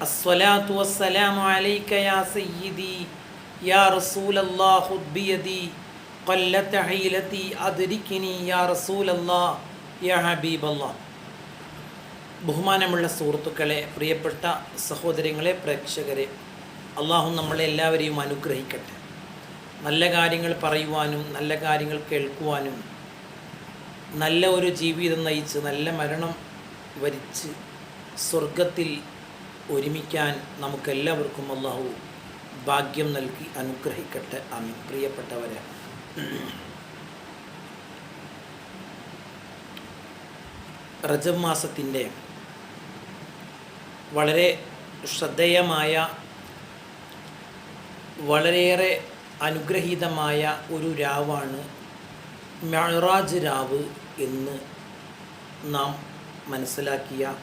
الصلاة والسلام عليك يا سيدي يا رسول الله خذ بيدي قلت حيلتي أدركني يا رسول الله يا حبيب الله ബഹുമാനമുള്ള സുഹൃത്തുക്കളെ പ്രിയപ്പെട്ട സഹോദരങ്ങളെ പ്രേക്ഷകരെ അള്ളാഹു നമ്മളെ എല്ലാവരെയും അനുഗ്രഹിക്കട്ടെ നല്ല കാര്യങ്ങൾ പറയുവാനും നല്ല കാര്യങ്ങൾ കേൾക്കുവാനും നല്ല ഒരു ജീവിതം നയിച്ച് നല്ല മരണം വരിച്ച് സ്വർഗത്തിൽ ഒരുമിക്കാൻ നമുക്കെല്ലാവർക്കും അള്ളാഹു ഭാഗ്യം നൽകി അനുഗ്രഹിക്കട്ടെ. അമി പ്രിയപ്പെട്ടവരെ റജബ് മാസത്തിന്റെ വളരെ ശ്രദ്ധേയമായ വളരെയേറെ അനുഗ്രഹീതമായ ഒരു രാവാണ് മെഹറാജ് രാവ് എന്ന് നാം മനസ്സിലാക്കിയ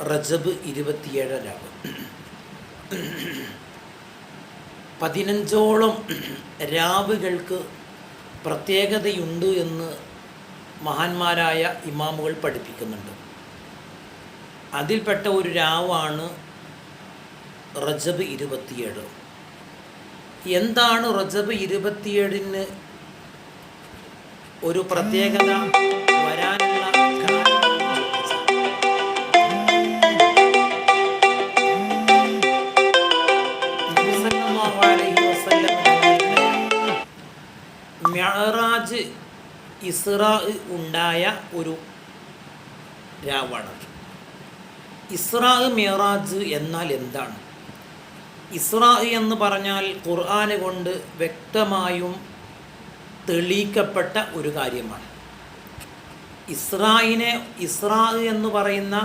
റജബ് ഇരുപത്തിയേഴ് രാവ് പതിനഞ്ചോളം രാവുകൾക്ക് പ്രത്യേകതയുണ്ട് എന്ന് മഹാന്മാരായ ഇമാമുകൾ പഠിപ്പിക്കുന്നുണ്ട്. അതിൽപ്പെട്ട ഒരു രാവാണ് റജബ് ഇരുപത്തിയേഴ്. എന്താണ് റജബ് ഇരുപത്തിയേഴിന് ഒരു പ്രത്യേകത? മിഅ്റാജ് ഇസ്ര ഉണ്ടായ ഒരു രാവാണ് ഇസ്രാ മെഹറാജ് എന്നാൽ എന്താണ്? ഇസ്രാ എന്ന് പറഞ്ഞാൽ ഖുർആന് കൊണ്ട് വ്യക്തമായും തെളിയിക്കപ്പെട്ട ഒരു കാര്യമാണ്. ഇസ്രായിനെ ഇസ്രാ എന്ന് പറയുന്ന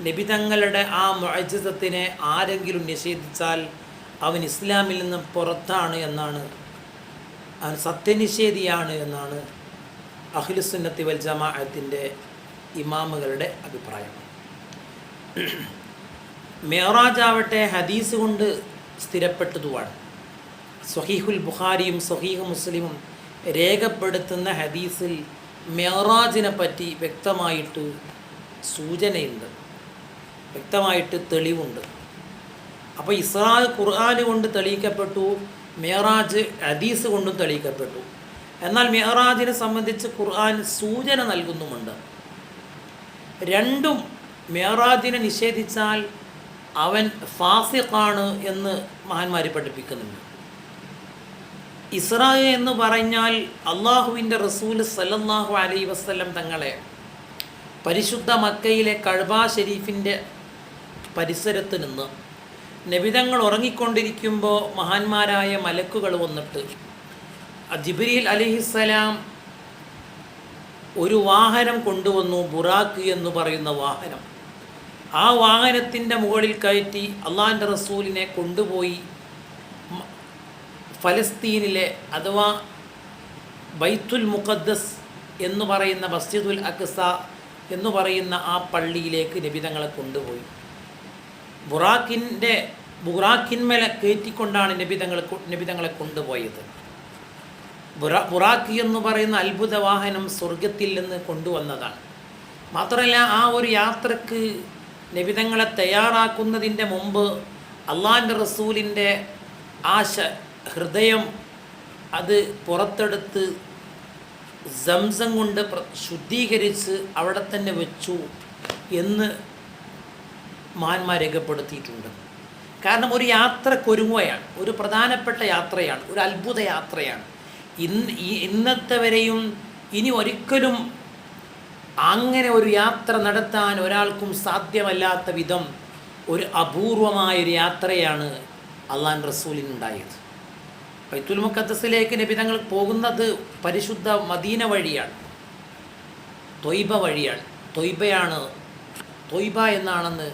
നിബിതങ്ങളുടെ ആ മുഅജിസത്തിനെ ആരെങ്കിലും നിഷേധിച്ചാൽ അവൻ ഇസ്ലാമിൽ നിന്ന് പുറത്താണ് എന്നാണ് അവൻ സത്യനിഷേധിയാണ് എന്നാണ് അഖിലുസുന്നത്തി വൽ ജമാഅത്തിന്റെ ഇമാമുകളുടെ അഭിപ്രായം. മേറാജ് ആവട്ടെ ഹദീസ് കൊണ്ട് സ്ഥിരപ്പെട്ടതുമാണ്. സ്വഹീഹുൽ ബുഖാരിയും സ്വഹീഹു മുസ്ലിമും രേഖപ്പെടുത്തുന്ന ഹദീസിൽ മേറാജിനെ പറ്റി വ്യക്തമായിട്ട് സൂചനയുണ്ട്. വ്യക്തമായിട്ട് തെളിവുണ്ട്. അപ്പോൾ ഇസ്രാ ഖുർആൻ കൊണ്ട് തെളിയിക്കപ്പെട്ടു മേറാജ് ഹദീസ് കൊണ്ടും തെളിയിക്കപ്പെട്ടു. എന്നാൽ മെഹറാജിനെ സംബന്ധിച്ച് ഖുർആൻ സൂചന നൽകുന്നുമുണ്ട്. രണ്ടും മെഹറാജിനെ നിഷേധിച്ചാൽ അവൻ ഫാസിഖാണ് എന്ന് മഹാന്മാർ പഠിപ്പിക്കുന്നുണ്ട്. ഇസ്രായ എന്ന് പറഞ്ഞാൽ അള്ളാഹുവിന്റെ റസൂൽ സല്ലല്ലാഹു അലൈ വസ്ലം തങ്ങളെ പരിശുദ്ധ മക്കയിലെ കഴബാ ഷെരീഫിന്റെ പരിസരത്ത് നിന്ന് നബിതങ്ങൾ ഉറങ്ങിക്കൊണ്ടിരിക്കുമ്പോൾ മഹാന്മാരായ മലക്കുകൾ വന്നിട്ട് ജിബ്രീൽ അലിഹിസ്സലാം ഒരു വാഹനം കൊണ്ടുവന്നു ബുറാഖ് എന്ന് പറയുന്ന വാഹനം. ആ വാഹനത്തിന്റെ മുകളിൽ കയറ്റി അള്ളാഹിന്റെ റസൂലിനെ കൊണ്ടുപോയി ഫലസ്തീനിലെ അഥവാ ബൈത്തുൽ മുഖദ്ദസ് എന്ന് പറയുന്ന മസ്ജിദുൽ അക്സ എന്ന് പറയുന്ന ആ പള്ളിയിലേക്ക് നബിതങ്ങളെ കൊണ്ടുപോയി. ബുറാക്കിന്റെ ബുറാക്കിന്മേലെ കയറ്റിക്കൊണ്ടാണ് നബിതങ്ങൾ നബിതങ്ങളെ കൊണ്ടുപോയത്. ബുറ ബുറാക്കി എന്ന് പറയുന്ന അത്ഭുത വാഹനം സ്വർഗത്തിൽ നിന്ന് കൊണ്ടുവന്നതാണ്. മാത്രമല്ല ആ ഒരു യാത്രയ്ക്ക് നബിതങ്ങളെ തയ്യാറാക്കുന്നതിന്റെ മുമ്പ് അള്ളാഹിന്റെ റസൂലിന്റെ ആശ ഹൃദയം അത് പുറത്തെടുത്ത് സംസം കൊണ്ട് ശുദ്ധീകരിച്ച് അവിടെ തന്നെ വെച്ചു എന്ന് മഹാന്മാർ രേഖപ്പെടുത്തിയിട്ടുണ്ട്. കാരണം ഒരു യാത്ര യാത്രക്കൊരുങ്ങുകയാണ് ഒരു പ്രധാനപ്പെട്ട യാത്രയാണ് ഒരു അത്ഭുത യാത്രയാണ്. ഇന്ന് ഇന്നത്തെ വരെയും ഇനി ഒരിക്കലും അങ്ങനെ ഒരു യാത്ര നടത്താൻ ഒരാൾക്കും സാധ്യമല്ലാത്ത വിധം ഒരു അപൂർവമായൊരു യാത്രയാണ് അള്ളാൻ റസൂലിനുണ്ടായത് ബൈത്തുൽ മുക്കദ്സിലേക്ക് നബിതങ്ങൾ പോകുന്നത് പരിശുദ്ധ മദീന വഴിയാണ് തൊയ്ബ വഴിയാണ്. തൊയ്ബയാണ് തൊയ്ബ എന്നാണെന്ന്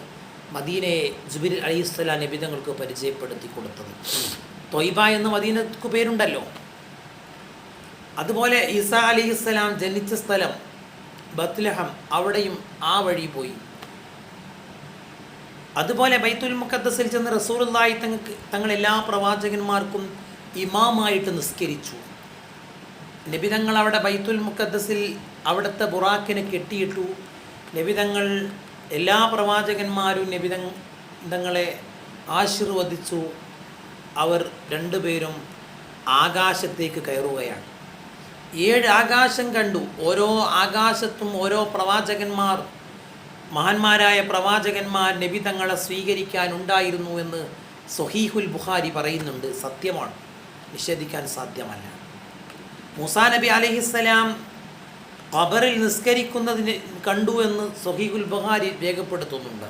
മദീനയെ ജുബിർ ഇസ്ല നിബിതങ്ങൾക്ക് പരിചയപ്പെടുത്തി കൊടുത്തത്. തൊയ്ബ എന്ന് മദീനക്ക് പേരുണ്ടല്ലോ. അതുപോലെ ഈസാ അലി ഇസ്ലാം ജനിച്ച സ്ഥലം ബത്ലഹം അവിടെയും ആ വഴി പോയി. അതുപോലെ ബൈത്തുൽ മുഖദ്സിൽ ചെന്ന് റസൂലുള്ളാഹി തങ്ങൾക്ക് തങ്ങൾ എല്ലാ പ്രവാചകന്മാർക്കും ഇമാമായിട്ട് നിസ്കരിച്ചു. നബിതങ്ങൾ അവിടെ ബൈത്തുൽ മുഖദ്സിൽ അവിടുത്തെ ബുറാക്കിനെ കെട്ടിയിട്ടു. നബിതങ്ങൾ എല്ലാ പ്രവാചകന്മാരും നബിതങ്ങളെ ആശീർവദിച്ചു. അവർ രണ്ടുപേരും ആകാശത്തേക്ക് കയറുകയാണ്. ഏഴ് ആകാശം കണ്ടു. ഓരോ ആകാശത്തും ഓരോ പ്രവാചകന്മാർ മഹാന്മാരായ പ്രവാചകന്മാർ നബി തങ്ങളെ സ്വീകരിക്കാൻ ഉണ്ടായിരുന്നു എന്ന് സൊഹീഹുൽ ബുഖാരി പറയുന്നുണ്ട്. സത്യമാണ്. നിഷേധിക്കാൻ സാധ്യമല്ല. മൂസാ നബി അലഹിസ്സലാം ഖബറിൽ നിസ്കരിക്കുന്നതിന് കണ്ടു എന്ന് സൊഹീഹുൽ ബുഖാരി രേഖപ്പെടുത്തുന്നുണ്ട്.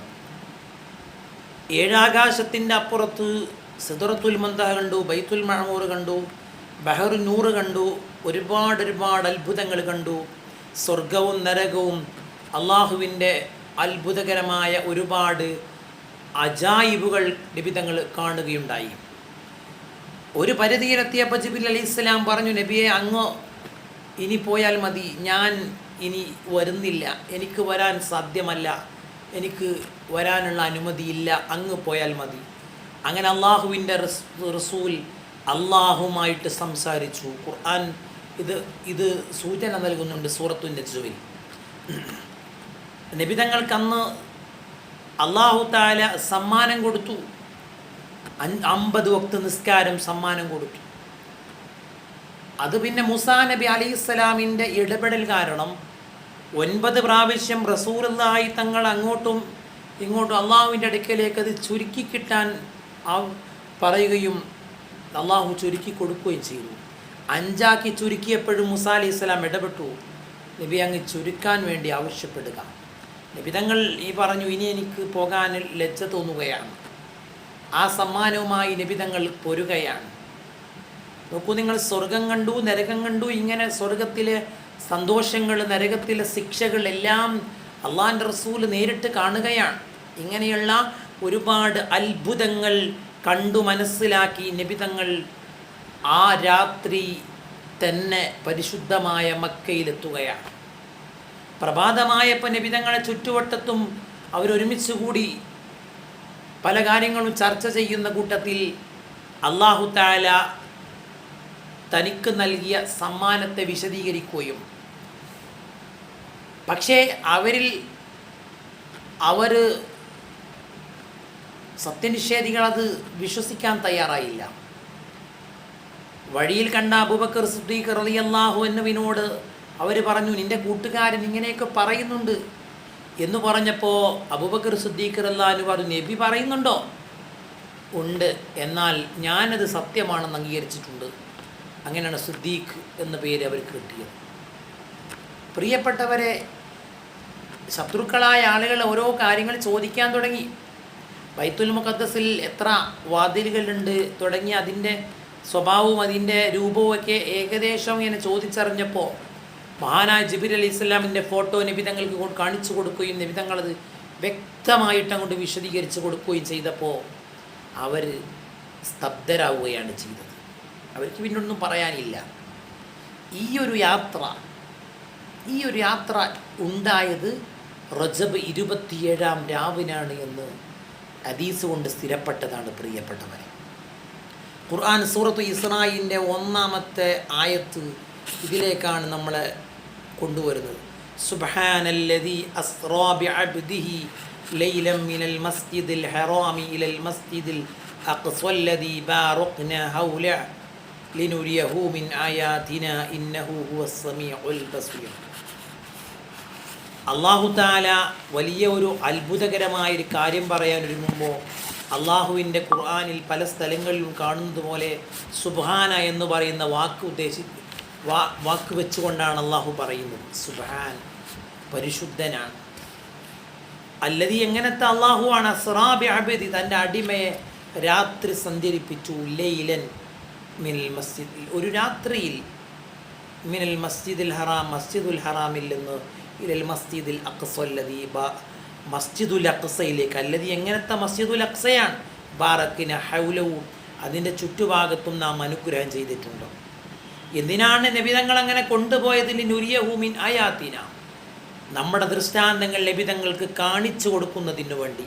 ഏഴാകാശത്തിന്റെ അപ്പുറത്ത് സിദറത്തുൽ മന്ത കണ്ടു ബൈത്തുൽ മഹമൂർ കണ്ടു ബഹറു നൂറ് കണ്ടു ഒരുപാട് ഒരുപാട് അത്ഭുതങ്ങൾ കണ്ടു. സ്വർഗവും നരകവും അള്ളാഹുവിന്റെ അത്ഭുതകരമായ ഒരുപാട് അജായിബുകൾ നിബിതങ്ങൾ കാണുകയുണ്ടായി. ഒരു പരിധിയിലെത്തിയപ്പോൾ ജിബിൽ അലി ഇസ്ലാം പറഞ്ഞു നബിയെ അങ്ങ് ഇനി പോയാൽ മതി. ഞാൻ ഇനി വരുന്നില്ല. എനിക്ക് വരാൻ സാധ്യമല്ല. എനിക്ക് വരാനുള്ള അനുമതിയില്ല. അങ്ങ് പോയാൽ മതി. അങ്ങനെ അള്ളാഹുവിന്റെ റസൂൽ അള്ളാഹുമായിട്ട് സംസാരിച്ചു. ഖുർആൻ ഇത് ഇത് സൂചന നൽകുന്നുണ്ട് സൂറത്തു ചുവിൽ നബിതങ്ങൾക്ക് അന്ന് അള്ളാഹു താല സമ്മാനം കൊടുത്തു. അമ്പത് വക്ത് നിസ്കാരം സമ്മാനം കൊടുത്തു. അത് പിന്നെ മുസാ നബി അലി ഇസ്ലാമിന്റെ ഇടപെടൽ കാരണം ഒൻപത് പ്രാവശ്യം റസൂലായി തങ്ങൾ അങ്ങോട്ടും ഇങ്ങോട്ടും അള്ളാഹുവിന്റെ അടുക്കലേക്ക് അത് ചുരുക്കി കിട്ടാൻ ആ പറയുകയും അള്ളാഹു ചുരുക്കി കൊടുക്കുകയും ചെയ്തു. അഞ്ചാക്കി ചുരുക്കിയപ്പോഴും മുസാ അലി ഇസ്ലാം ഇടപെട്ടു. നബി അങ്ങ് ചുരുക്കാൻ വേണ്ടി ആവശ്യപ്പെടുക. നബിതങ്ങൾ ഈ പറഞ്ഞു ഇനി എനിക്ക് പോകാൻ ലജ്ജ തോന്നുകയാണ്. ആ സമ്മാനവുമായി നബിതങ്ങൾ പൊരുകയാണ്. നോക്കൂ നിങ്ങൾ സ്വർഗം കണ്ടു നരകം കണ്ടു ഇങ്ങനെ സ്വർഗത്തിലെ സന്തോഷങ്ങൾ നരകത്തിലെ ശിക്ഷകൾ എല്ലാം അള്ളാഹിന്റെ റസൂൽ നേരിട്ട് കാണുകയാണ്. ഇങ്ങനെയുള്ള ഒരുപാട് അത്ഭുതങ്ങൾ കണ്ടു മനസ്സിലാക്കി നിബിതങ്ങൾ ആ രാത്രി തന്നെ പരിശുദ്ധമായ മക്കയിലെത്തുകയാണ്. പ്രഭാതമായപ്പോൾ നിബിതങ്ങളെ ചുറ്റുവട്ടത്തും അവരൊരുമിച്ച് കൂടി പല കാര്യങ്ങളും ചർച്ച ചെയ്യുന്ന കൂട്ടത്തിൽ അള്ളാഹു താല തനിക്ക് നൽകിയ സമ്മാനത്തെ വിശദീകരിക്കുകയും. പക്ഷേ അവരിൽ അവർ സത്യനിഷേധികൾ അത് വിശ്വസിക്കാൻ തയ്യാറായില്ല. വഴിയിൽ കണ്ട അബുബക്കർ സിദ്ദീഖ് റളിയല്ലാഹു എന്നുവിനോട് അവർ പറഞ്ഞു നിന്റെ കൂട്ടുകാരൻ ഇങ്ങനെയൊക്കെ പറയുന്നുണ്ട്. എന്ന് പറഞ്ഞപ്പോൾ അബുബക്കർ സുദ്ദീഖ് റല്ലാഹു പറഞ്ഞു നബി പറയുന്നുണ്ടോ? ഉണ്ട്. എന്നാൽ ഞാനത് സത്യമാണെന്ന് അംഗീകരിച്ചിട്ടുണ്ട്. അങ്ങനെയാണ് സിദ്ദീഖ് എന്ന പേര് അവർക്ക് കിട്ടിയത്. പ്രിയപ്പെട്ടവരെ ശത്രുക്കളായ ആളുകൾ ഓരോ കാര്യങ്ങൾ ചോദിക്കാൻ തുടങ്ങി. ബൈത്തുൽ മുഖദ്സിൽ എത്ര വാതിലുകളുണ്ട് തുടങ്ങി അതിന്റെ സ്വഭാവവും അതിന്റെ രൂപവും ഒക്കെ ഏകദേശം ഇങ്ങനെ ചോദിച്ചറിഞ്ഞപ്പോൾ മഹാനായ ജിബിർ അലി ഇസ്ലാമിന്റെ ഫോട്ടോ നിബിതങ്ങൾക്ക് കാണിച്ചു കൊടുക്കുകയും നിബിതങ്ങളത് വ്യക്തമായിട്ട് അങ്ങോട്ട് വിശദീകരിച്ച് കൊടുക്കുകയും ചെയ്തപ്പോൾ അവർ സ്തബ്ധരാവുകയാണ് ചെയ്തത്. അവർക്ക് പിന്നെ ഒന്നും പറയാനില്ല. ഈ ഒരു യാത്ര ഈ ഒരു യാത്ര ഉണ്ടായത് റജബ് ഇരുപത്തിയേഴാം രാവിനാണ് എന്ന് അദീസ് കൊണ്ട് സ്ഥിരപ്പെട്ടതാണ് പ്രിയപ്പെട്ടവരെ. ഖുർആൻ സൂറത്ത് ഇസ്രായിന്റെ ഒന്നാമത്തെ ആയത്ത് ഇതിലേക്കാണ് നമ്മളെ കൊണ്ടുവരുന്നത്. സുബാനല്ലതി അസ്റാ ബിഅബ്ദിഹി ലൈലം മിനൽ മസ്ജിദിൽ ഹറാമി ഇലൽ മസ്ജിദിൽ അഖ്സല്ലദി ബാറഖ്ന ഹൗല ലിനുരിയഹു മിൻ آياتنا ഇന്നഹു ഹുവസ് സമീഉൽ ബസീർ. അള്ളാഹു താല വലിയ ഒരു അത്ഭുതകരമായൊരു കാര്യം പറയാൻ ഒരുങ്ങുമ്പോൾ അള്ളാഹുവിന്റെ ഖുർആാനിൽ പല സ്ഥലങ്ങളിലും കാണുന്നത് പോലെ സുബാന എന്ന് പറയുന്ന വാക്ക് ഉദ്ദേശി വാ വാക്ക് വെച്ചുകൊണ്ടാണ് അള്ളാഹു പറയുന്നത്. സുബാൻ പരിശുദ്ധനാണ്. അല്ലതി എങ്ങനത്തെ അള്ളാഹു ആണ് അസ്റാബി അബിദി തന്റെ അടിമയെ രാത്രി സഞ്ചരിപ്പിച്ചു ലൈലൻ മിനൽ മസ്ജിദ്. ഒരു രാത്രിയിൽ മിനൽ മസ്ജിദുൽ ഹറാം മസ്ജിദുൽ ഹറാമിൽ നിന്ന് ഇലൽ മസ്ജിദിൽ അക്സല്ലതി മസ്ജിദുൽ അക്സയിലേക്ക്. അല്ലതി എങ്ങനത്തെ മസ്ജിദുൽ അക്സയാണ്? ബാറക്കിന് ഹൗലവും അതിന്റെ ചുറ്റുഭാഗത്തും നാം അനുഗ്രഹം ചെയ്തിട്ടുണ്ട്. എന്തിനാണ് നബിതങ്ങൾ അങ്ങനെ കൊണ്ടുപോയതിൽ നുരിയഹൂമിൻ അയാത്തിന നമ്മുടെ ദൃഷ്ടാന്തങ്ങൾ ലഭിതങ്ങൾക്ക് കാണിച്ചു കൊടുക്കുന്നതിന് വേണ്ടി.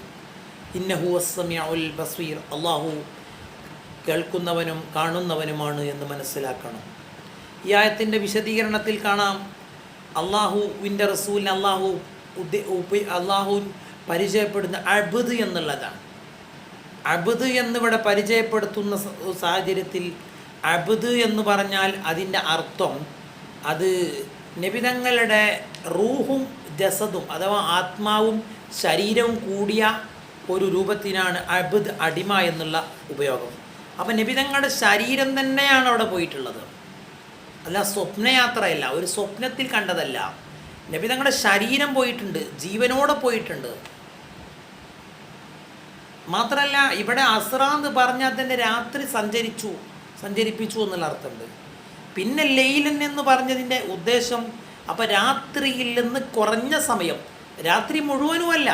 ഇന്നഹു അസ്സമിഉൽ ബസ്വീർ അള്ളാഹു കേൾക്കുന്നവനും കാണുന്നവനുമാണ് എന്ന് മനസ്സിലാക്കണം. ഈ ആയത്തിന്റെ വിശദീകരണത്തിൽ കാണാം. അള്ളാഹുവിന്റെ റസൂൽ അള്ളാഹു അള്ളാഹു പരിചയപ്പെടുന്ന അബുദ് എന്നുള്ളതാണ്. അബുദ് എന്നിവിടെ പരിചയപ്പെടുത്തുന്ന സാഹചര്യത്തിൽ അബുദ് എന്ന് പറഞ്ഞാൽ അതിന്റെ അർത്ഥം അത് നിബിതങ്ങളുടെ റൂഹും ജസദും അഥവാ ആത്മാവും ശരീരവും കൂടിയ ഒരു രൂപത്തിനാണ് അബുദ് അടിമ എന്നുള്ള ഉപയോഗം. അപ്പം നബിതങ്ങളുടെ ശരീരം തന്നെയാണ് അവിടെ പോയിട്ടുള്ളത്. അല്ല സ്വപ്നയാത്രയല്ല ഒരു സ്വപ്നത്തിൽ കണ്ടതല്ല. നബിതങ്ങളുടെ ശരീരം പോയിട്ടുണ്ട് ജീവനോടെ പോയിട്ടുണ്ട്. മാത്രമല്ല ഇവിടെ അസ്രാന്ന് പറഞ്ഞാൽ തന്നെ രാത്രി സഞ്ചരിച്ചു സഞ്ചരിപ്പിച്ചു എന്നുള്ള അർത്ഥമുണ്ട്. പിന്നെ ലെയിലൻ എന്ന് പറഞ്ഞതിന്റെ ഉദ്ദേശം അപ്പം രാത്രിയിൽ നിന്ന് കുറഞ്ഞ സമയം രാത്രി മുഴുവനുമല്ല.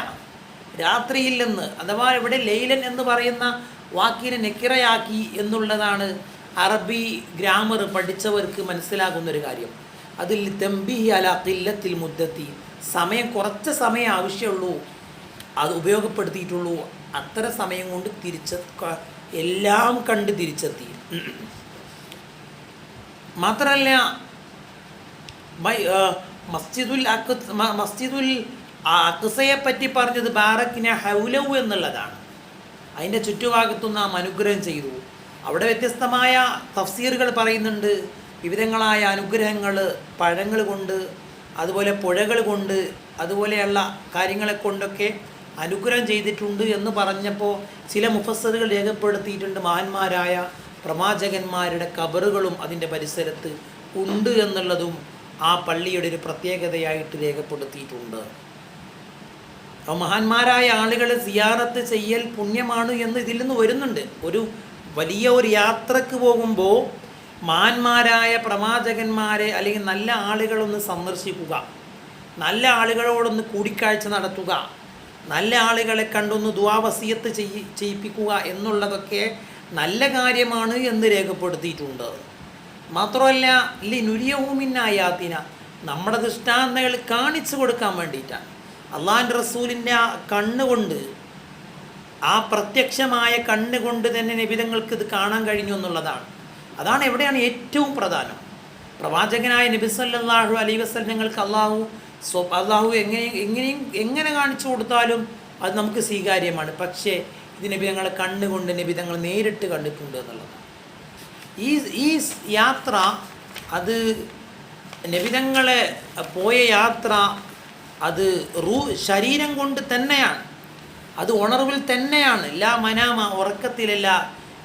രാത്രിയിൽ നിന്ന് അഥവാ ഇവിടെ ലെയിലൻ എന്ന് പറയുന്ന വാക്കിനെ നെക്കിറയാക്കി എന്നുള്ളതാണ് അറബി ഗ്രാമർ പഠിച്ചവർക്ക് മനസ്സിലാകുന്നൊരു കാര്യം. അതിൽ തെമ്പി അല കില്ലത്തിൽ മുദ്ദത്തി. സമയം കുറച്ച് സമയം ആവശ്യമുള്ളൂ. അത് ഉപയോഗപ്പെടുത്തിയിട്ടുള്ളൂ. അത്ര സമയം കൊണ്ട് തിരിച്ച എല്ലാം കണ്ട് തിരിച്ചെത്തി. മാത്രമല്ല മസ്ജിദുൽ അക്ക് മസ്ജിദുൽ അക്സയെ പറ്റി പറഞ്ഞത് ബാറക്കിനെ ഹൗലവ് എന്നുള്ളതാണ്. അതിന്റെ ചുറ്റുഭാഗത്തു നാം അനുഗ്രഹം ചെയ്തു. അവിടെ വ്യത്യസ്തമായ തഫ്സീറുകൾ പറയുന്നുണ്ട്. വിവിധങ്ങളായ അനുഗ്രഹങ്ങൾ പഴങ്ങൾ കൊണ്ട് അതുപോലെ പുഴകൾ കൊണ്ട് അതുപോലെയുള്ള കാര്യങ്ങളെ കൊണ്ടൊക്കെ അനുഗ്രഹം ചെയ്തിട്ടുണ്ട് എന്ന് പറഞ്ഞപ്പോൾ ചില മുഫസ്സറുകൾ രേഖപ്പെടുത്തിയിട്ടുണ്ട്. മഹാന്മാരായ പ്രവാചകന്മാരുടെ കബറുകളും അതിന്റെ പരിസരത്ത് ഉണ്ട് എന്നുള്ളതും ആ പള്ളിയുടെ ഒരു പ്രത്യേകതയായിട്ട് രേഖപ്പെടുത്തിയിട്ടുണ്ട്. അപ്പോൾ മഹാന്മാരായ ആളുകൾ സിയാറത്ത് ചെയ്യൽ പുണ്യമാണ് എന്ന് ഇതിൽ നിന്ന് വരുന്നുണ്ട്. ഒരു വലിയ ഒരു യാത്രയ്ക്ക് പോകുമ്പോൾ മഹാന്മാരായ പ്രവാചകന്മാരെ അല്ലെങ്കിൽ നല്ല ആളുകളൊന്ന് സന്ദർശിക്കുക. നല്ല ആളുകളോടൊന്ന് കൂടിക്കാഴ്ച നടത്തുക. നല്ല ആളുകളെ കണ്ടൊന്ന് ദുവാവസീയത്ത് ചെയ്യി ചെയ്യിപ്പിക്കുക എന്നുള്ളതൊക്കെ നല്ല കാര്യമാണ് എന്ന് രേഖപ്പെടുത്തിയിട്ടുണ്ട്. മാത്രമല്ല ലി നുരിയഹൂമിന്നായാത്തിന നമ്മുടെ ദൃഷ്ടാന്തങ്ങൾ കാണിച്ചു കൊടുക്കാൻ വേണ്ടിയിട്ടാണ്. അള്ളാഹിന്റെ റസൂലിന്റെ ആ കണ്ണുകൊണ്ട് ആ പ്രത്യക്ഷമായ കണ്ണുകൊണ്ട് തന്നെ നിബിതങ്ങൾക്ക് ഇത് കാണാൻ കഴിഞ്ഞു എന്നുള്ളതാണ്. അതാണ് എവിടെയാണ് ഏറ്റവും പ്രധാനം. പ്രവാചകനായ നബി സല്ലല്ലാഹു അലൈഹി വസല്ലം ഞങ്ങൾക്ക് അള്ളാഹു സ്വ അള്ളാഹു എങ്ങനെ എങ്ങനെയും എങ്ങനെ കാണിച്ചു കൊടുത്താലും അത് നമുക്ക് സ്വീകാര്യമാണ്. പക്ഷേ ഇത് നബിതങ്ങളെ കണ്ണുകൊണ്ട് നബിതങ്ങൾ നേരിട്ട് കണ്ടിട്ടുണ്ട് എന്നുള്ളതാണ്. ഈ ഈ യാത്ര അത് നബിതങ്ങളെ പോയ യാത്ര അത് റൂ ശരീരം കൊണ്ട് തന്നെയാണ്. അത് ഉണർവിൽ തന്നെയാണ്. ലാ മനാമ ഉറക്കത്തിലല്ല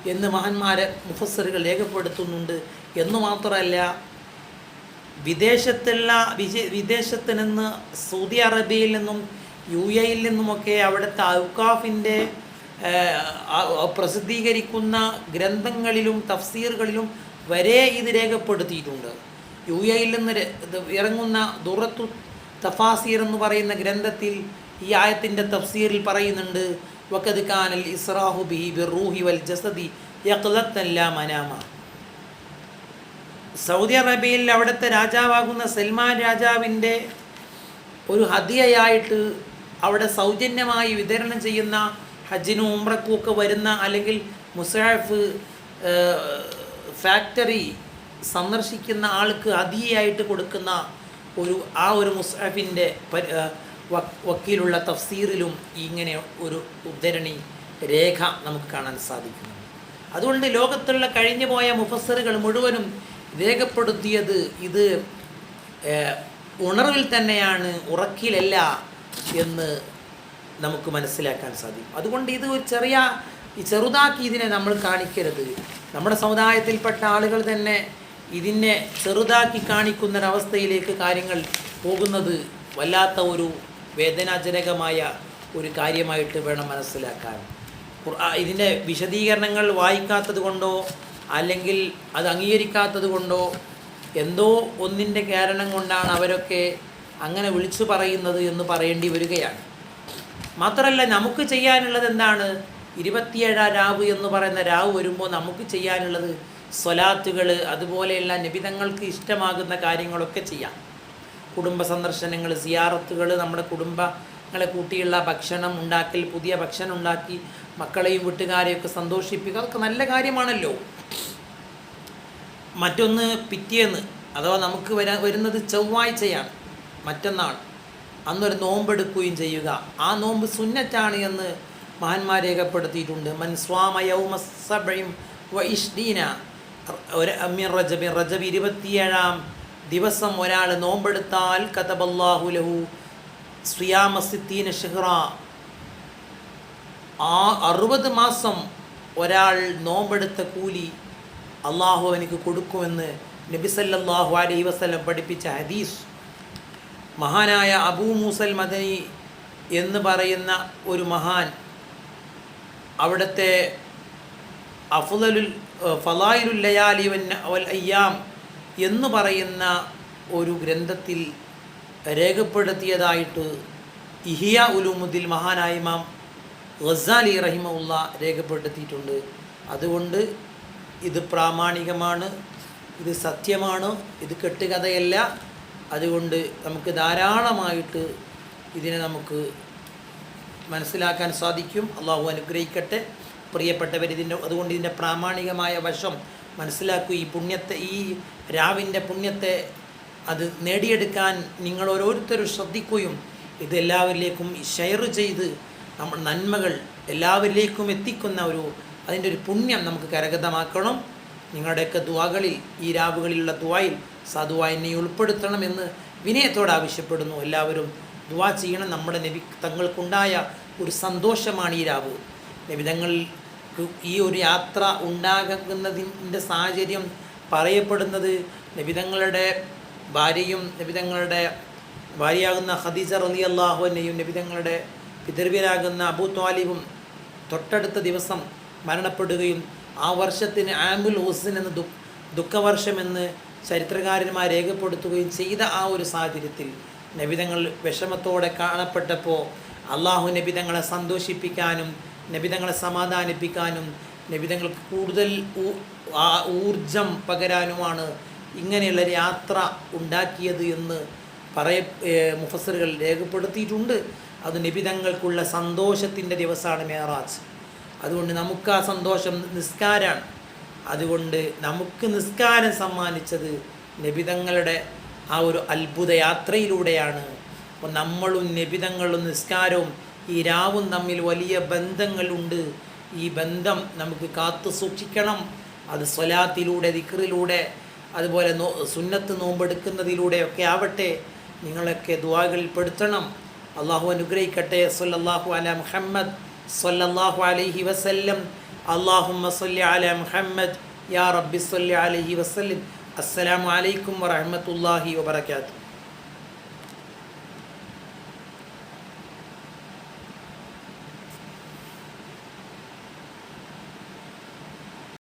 എന്ന് മഹന്മാരെ മുഫസ്സറുകൾ രേഖപ്പെടുത്തുന്നുണ്ട്. എന്ന് മാത്രമല്ല വിദേശത്തുള്ള വിജ വിദേശത്ത് നിന്ന് സൗദി അറേബ്യയിൽ നിന്നും യു എയിൽ നിന്നുമൊക്കെ അവിടുത്തെ ഔക്കാഫിന്റെ പ്രസിദ്ധീകരിക്കുന്ന ഗ്രന്ഥങ്ങളിലും തഫ്സീറുകളിലും വരെ ഇത് രേഖപ്പെടുത്തിയിട്ടുണ്ട്. യു എയിൽ നിന്ന് ഇറങ്ങുന്ന ദുറത്തു തഫാസീർ എന്ന് പറയുന്ന ഗ്രന്ഥത്തിൽ ഈ ആയത്തിന്റെ തഫ്സീറിൽ പറയുന്നുണ്ട് വക്കത് കാനൽ ഇസ്രാഹു ബി ബിറൂഹി വൽ ജസദി യഖ്ലത്തല്ല മനാമ. സൗദി അറേബ്യയിൽ അവിടുത്തെ രാജാവാകുന്ന സൽമാൻ രാജാവിന്റെ ഒരു ഹദിയയായിട്ട് അവിടെ സൗജന്യമായി വിതരണം ചെയ്യുന്ന ഹജ്ജിനും ഉംറക്കും ഒക്കെ വരുന്ന അല്ലെങ്കിൽ മുസാഫ് ഫാക്ടറി സന്ദർശിക്കുന്ന ആൾക്ക് അതിയായിട്ട് കൊടുക്കുന്ന ഒരു ആ ഒരു മുസാഫിന്റെ വക്കീലുള്ള തഫ്സീറിലും ഇങ്ങനെ ഒരു ഉദ്ധരണി രേഖ നമുക്ക് കാണാൻ സാധിക്കുന്നു. അതുകൊണ്ട് ലോകത്തുള്ള കഴിഞ്ഞു പോയ മുഫസറുകൾ മുഴുവനും രേഖപ്പെടുത്തിയത് ഇത് ഉണർവിൽ തന്നെയാണ് ഉറക്കിലല്ല എന്ന് നമുക്ക് മനസ്സിലാക്കാൻ സാധിക്കും. അതുകൊണ്ട് ഇത് ഒരു ചെറിയ ചെറുതാക്കി ഇതിനെ നമ്മൾ കാണിക്കരുത്. നമ്മുടെ സമുദായത്തിൽപ്പെട്ട ആളുകൾ തന്നെ ഇതിനെ ചെറുതാക്കി കാണിക്കുന്നൊരവസ്ഥയിലേക്ക് കാര്യങ്ങൾ പോകുന്നത് വല്ലാത്ത ഒരു വേദനാജനകമായ ഒരു കാര്യമായിട്ട് വേണം മനസ്സിലാക്കാൻ. ഇതിന്റെ വിശദീകരണങ്ങൾ വായിക്കാത്തത് കൊണ്ടോ അല്ലെങ്കിൽ അത് അംഗീകരിക്കാത്തത് കൊണ്ടോ എന്തോ ഒന്നിന്റെ കാരണം കൊണ്ടാണ് അവരൊക്കെ അങ്ങനെ വിളിച്ചു പറയുന്നത് എന്ന് പറയേണ്ടി വരികയാണ്. മാത്രമല്ല നമുക്ക് ചെയ്യാനുള്ളത് എന്താണ്? ഇരുപത്തിയേഴാം രാവ് എന്ന് പറയുന്ന രാവ് വരുമ്പോൾ നമുക്ക് ചെയ്യാനുള്ളത് സ്വലാത്തുകൾ അതുപോലെയുള്ള നിബിതങ്ങൾക്ക് ഇഷ്ടമാകുന്ന കാര്യങ്ങളൊക്കെ ചെയ്യാം. കുടുംബ സന്ദർശനങ്ങൾ സിയാറത്തുകൾ നമ്മുടെ കുടുംബങ്ങളെ കൂട്ടിയുള്ള ഭക്ഷണം ഉണ്ടാക്കൽ പുതിയ ഭക്ഷണം ഉണ്ടാക്കി മക്കളെയും വീട്ടുകാരെയൊക്കെ സന്തോഷിപ്പിക്കുക അതൊക്കെ നല്ല കാര്യമാണല്ലോ. മറ്റൊന്ന് പിറ്റേന്ന് അഥവാ നമുക്ക് വരാ വരുന്നത് ചൊവ്വാഴ്ചയാണ് മറ്റന്നാൾ. അന്നൊരു നോമ്പെടുക്കുകയും ചെയ്യുക. ആ നോമ്പ് സുന്നറ്റാണ് എന്ന് മഹാന്മാർ രേഖപ്പെടുത്തിയിട്ടുണ്ട്. മൻസ്വാമയൗമസബയും വ ഇഷ്ദീന. ഒരു അമ്മിർ റജബിൻ റജബ് ഇരുപത്തിയേഴാം ദിവസം ഒരാൾ നോമ്പെടുത്താൽ കഥബല്ലാഹുലഹു ശ്രിയാമസിത്തീന ഷെഹ്റ ആ അറുപത് മാസം ഒരാൾ നോമ്പെടുത്ത കൂലി അള്ളാഹു എനിക്ക് കൊടുക്കുമെന്ന് നബിസല്ലാഹു അലൈഹി വസല്ലം പഠിപ്പിച്ച ഹദീസ്. മഹാനായ അബൂ മൂസൽ മദനി എന്ന് പറയുന്ന ഒരു മഹാൻ അവിടുത്തെ അഫുദലുൽ ഫലായിലുൽ ലയാലി വൻ- വൽ അയ്യാം എന്ന് പറയുന്ന ഒരു ഗ്രന്ഥത്തിൽ രേഖപ്പെടുത്തിയതായിട്ട് ഇഹിയ ഉലുമുദ്ദിൽ മഹാനായ ഇമാം ഗസാലി റഹിമുള്ള രേഖപ്പെടുത്തിയിട്ടുണ്ട്. അതുകൊണ്ട് ഇത് പ്രാമാണികമാണ് ഇത് സത്യമാണ് ഇത് കെട്ടുകഥയല്ല. അതുകൊണ്ട് നമുക്ക് ധാരാളമായിട്ട് ഇതിനെ നമുക്ക് മനസ്സിലാക്കാൻ സാധിക്കും. അള്ളാഹു അനുഗ്രഹിക്കട്ടെ. പ്രിയപ്പെട്ടവർ ഇതിന്റെ അതുകൊണ്ട് ഇതിന്റെ പ്രാമാണികമായ വശം മനസ്സിലാക്കൂ. ഈ പുണ്യത്തെ ഈ രാവിന്റെ പുണ്യത്തെ അത് നേടിയെടുക്കാൻ നിങ്ങൾ ഓരോരുത്തരും ശ്രദ്ധിക്കുകയും ഇതെല്ലാവരിലേക്കും ഷെയർ ചെയ്ത് നമ്മൾ നന്മകൾ എല്ലാവരിലേക്കും എത്തിക്കുന്ന ഒരു അതിന്റെ ഒരു പുണ്യം നമുക്ക് കരഗതമാക്കണം. നിങ്ങളുടെയൊക്കെ ദുവാകളിൽ ഈ രാവുകളിലുള്ള ദുവായിൽ സാധുവായി എന്നെ ഉൾപ്പെടുത്തണമെന്ന് വിനയത്തോട് ആവശ്യപ്പെടുന്നു. എല്ലാവരും ദുവാ ചെയ്യണം. നമ്മുടെ നബി തങ്ങൾക്കുണ്ടായ ഒരു സന്തോഷമാണ് ഈ രാവ്. നബിതങ്ങൾക്ക് ഈ ഒരു യാത്ര ഉണ്ടാകുന്നതിന്റെ സാഹചര്യം പറയപ്പെടുന്നത് നബിതങ്ങളുടെ ഭാര്യയും നബിതങ്ങളുടെ ഭാര്യയാകുന്ന ഖദീജ റലി അള്ളാഹുവിനെയും നബിതങ്ങളുടെ പിതൃവ്യരാകുന്ന അബൂ ത്വാലിബും തൊട്ടടുത്ത ദിവസം മരണപ്പെടുകയും ആ വർഷത്തിന് ആംബുൽ ഹുസിൻ എന്ന ദു ദുഃഖവർഷമെന്ന് ചരിത്രകാരന്മാർ രേഖപ്പെടുത്തുകയും ചെയ്ത ആ ഒരു സാഹചര്യത്തിൽ നബിതങ്ങൾ വിഷമത്തോടെ കാണപ്പെട്ടപ്പോൾ അള്ളാഹു നബിതങ്ങളെ സന്തോഷിപ്പിക്കാനും നബിതങ്ങളെ സമാധാനിപ്പിക്കാനും നബിതങ്ങൾക്ക് കൂടുതൽ ഊർജം പകരാനുമാണ് ഇങ്ങനെയുള്ള യാത്ര ഉണ്ടാക്കിയത് എന്ന് പറയ മുഫസറുകൾ രേഖപ്പെടുത്തിയിട്ടുണ്ട്. അത് നബിതങ്ങൾക്കുള്ള സന്തോഷത്തിന്റെ ദിവസമാണ് മേറാജ്. അതുകൊണ്ട് നമുക്ക് ആ സന്തോഷം നിസ്കാരമാണ് അതുകൊണ്ട് നമുക്ക് നിസ്കാരം സമ്മാനിച്ചത് നബിതങ്ങളുടെ ആ ഒരു അത്ഭുത യാത്രയിലൂടെയാണ് അപ്പോൾ നമ്മളും നബിതങ്ങളും നിസ്കാരവും ഈ രാവും തമ്മിൽ വലിയ ബന്ധങ്ങളുണ്ട്. ഈ ബന്ധം നമുക്ക് കാത്തു സൂക്ഷിക്കണം. അത് സ്വലാത്തിലൂടെ ദിക്റിലൂടെ അതുപോലെ നോ സുന്നത്ത് നോമ്പെടുക്കുന്നതിലൂടെയൊക്കെ ആവട്ടെ. നിങ്ങളൊക്കെ ദുവാകളിൽ പെടുത്തണം. അള്ളാഹു അനുഗ്രഹിക്കട്ടെ. സൊല്ലാഹു അല മുഹമ്മദ് സൊല്ലാഹു അലഹി വസല്ലം. അള്ളാഹുമ്മ സല്ലി അല മുഹമ്മദ്. യാ റബ്ബി സല്ലി അലൈഹി വസല്ലം. അസ്സലാമു അലൈക്കും വറഹ്മത്തുള്ളാഹി വബറകാതുഹു.